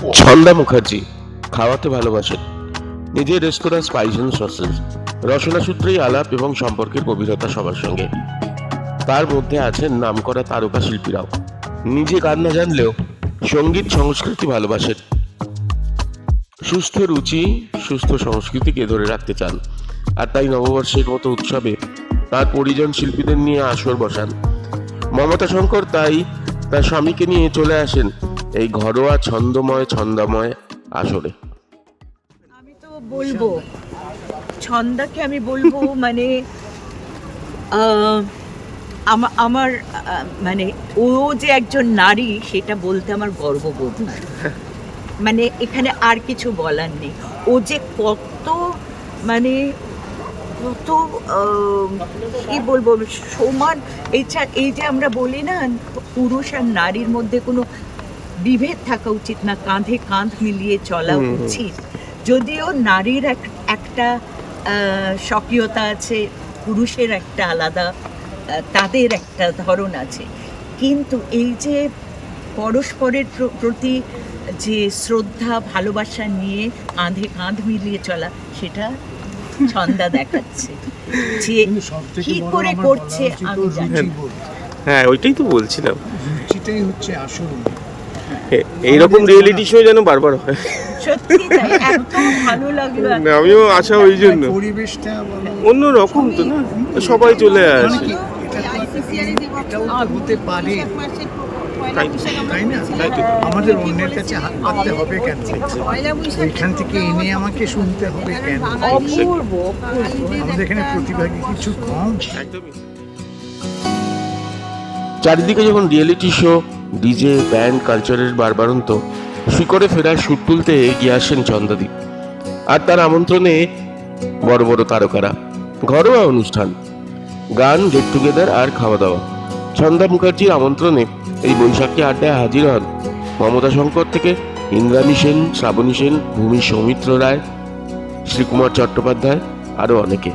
ছন্দা মুখার্জি, খাওয়াতে ভালোবাসেন। নিজের রেস্তোরাঁ স্পাইস অ্যান্ড সসেস রসনা সূত্রেই আলাপ এবং সম্পর্কের গভীরতা সবার সঙ্গে। তার মধ্যে আছেন নামকরা তারকা শিল্পীরাও। নিজে গান না জানলেও সংগীত সংস্কৃতি ভালোবাসেন। সুস্থ রুচি, সুস্থ সংস্কৃতিকে ধরে রাখতে চান। আর তাই নববর্ষের মতো উৎসবে তার পরিজন শিল্পীদের নিয়ে আসর বসান। মমতা শঙ্কর তাই তার স্বামীকে নিয়ে চলে আসেন এই ঘরোয়া ছন্দময় ছন্দময় আসরে। আমি তো বলব, ছন্দাকে আমি বলব মানে আমার মানে ও যে একজন নারী, সেটা বলতে আমার গর্ববোধ মানে এখানে আর কিছু বলার নেই। ও যে কত মানে কত কি বলব সমান ছা- এই যে আমরা বলি না, পুরুষ আর নারীর মধ্যে কোনো বিভেদ থাকা উচিত না কাঁধে কাঁধ মিলিয়ে চলা। উচিত। যদিও নারীর এক- একটা স্বকীয়তা আছে পুরুষের একটা আলাদা তাদের একটা ধরন আছে। কিন্তু এই যে পরস্পরের প্রতি যে শ্রদ্ধা ভালোবাসা নিয়ে কাঁধে কাঁধ মিলিয়ে চলা সেটা ছন্দা দেখাচ্ছে। যে কি করে করছে আমি জানি হ্যাঁ ওইটাই তো বলছিলাম। রুচিটাই হচ্ছে আসল। এইরকম রিয়েলিটি শো যেন বারবার হয়। সত্যি তাই এত ভালো লাগল এত আমিও আশা ওই জন্য। পরিবেশটা অন্য রকম তো না সবাই চলে মানে আসে। হতে পারে। তাই না? আমাদের অন্যের কাছে হাত পাততে হবে কেন? ওইখান থেকে এনে আমাকে শুনতে হবে কেন? অপূর্ব অপূর্ব। আমাদের এখানে প্রতিভা কি কিছু কম। একদমই। চারিদিকে যখন রিয়েলিটি শো ডিজে ব্যান্ড কালচারের বারবারন্ত শিকড়ে ফেরার সুর তুলতে এগিয়ে আসেন চন্দাদি আর তার আমন্ত্রণে বড় বড় তারকারা, ঘরোয়া অনুষ্ঠান, গান গেট টুগেদার আর খাওয়া দাওয়া ছন্দা মুখার্জির আমন্ত্রণে এই বৈশাখী আড্ডায় হাজির হন মমতা শঙ্কর থেকে ইন্দ্রাণী সেন, শ্রাবণী সেন, ভূমি সৌমিত্র রায়, শ্রীকুমার চট্টোপাধ্যায় আরও অনেকে।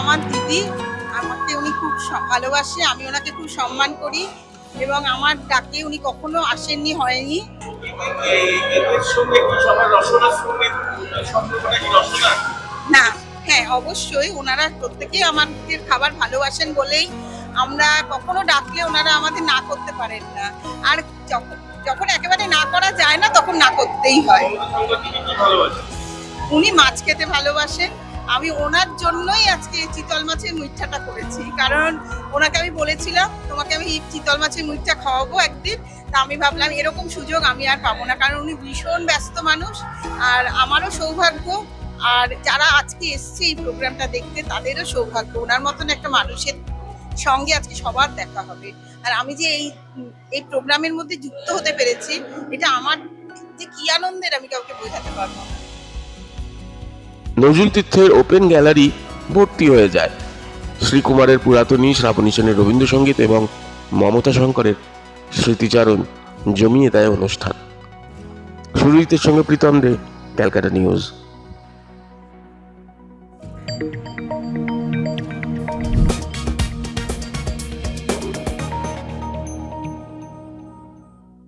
আমার দিদি। খুব ভালোবাসে, আমি ওনাকে খুব সম্মান করি এবং আমার ডাকে উনি কখনো আসেননি, হয়নি। না হ্যাঁ অবশ্যই ওনারা প্রত্যেকেই আমাদের খাবার ভালোবাসেন বলেই আমরা কখনো ডাকলে ওনারা আমাদের না করতে পারেন না। আর যখন যখন একেবারে না করা যায় না, তখন না করতেই হয়। উনি মাছ খেতে ভালোবাসেন। আমি ওনার জন্যই আজকে চিতল মাছের মুইঠাটা করেছি। কারণ ওনাকে আমি বলেছিলাম, তোমাকে আমি চিতল মাছের মুইঠা খাওয়াবো একদিন। তা আমি ভাবলাম, এরকম সুযোগ আমি আর পাবো না। কারণ উনি ভীষণ ব্যস্ত মানুষ আর আমারও সৌভাগ্য। আর যারা আজকে এসছে এই প্রোগ্রামটা দেখতে, তাদেরও সৌভাগ্য। ওনার মতন একটা মানুষের সঙ্গে আজকে সবার দেখা হবে। আর আমি যে এই এই প্রোগ্রামের মধ্যে যুক্ত হতে পেরেছি, এটা আমার যে কি আনন্দের আমি কাউকে বোঝাতে পারব নজরুল তীর্থের ওপেন গ্যালারি ভর্তি হয়ে যায়। শ্রীকুমারের পুরাতনী শ্রাবণী সেনের রবীন্দ্রসঙ্গীত এবং মমতা শঙ্করের স্মৃতিচারণ জমিয়ে দেয় অনুষ্ঠান। সুরজিতের সঙ্গে প্রীতম দে, ক্যালকাটা নিউজ।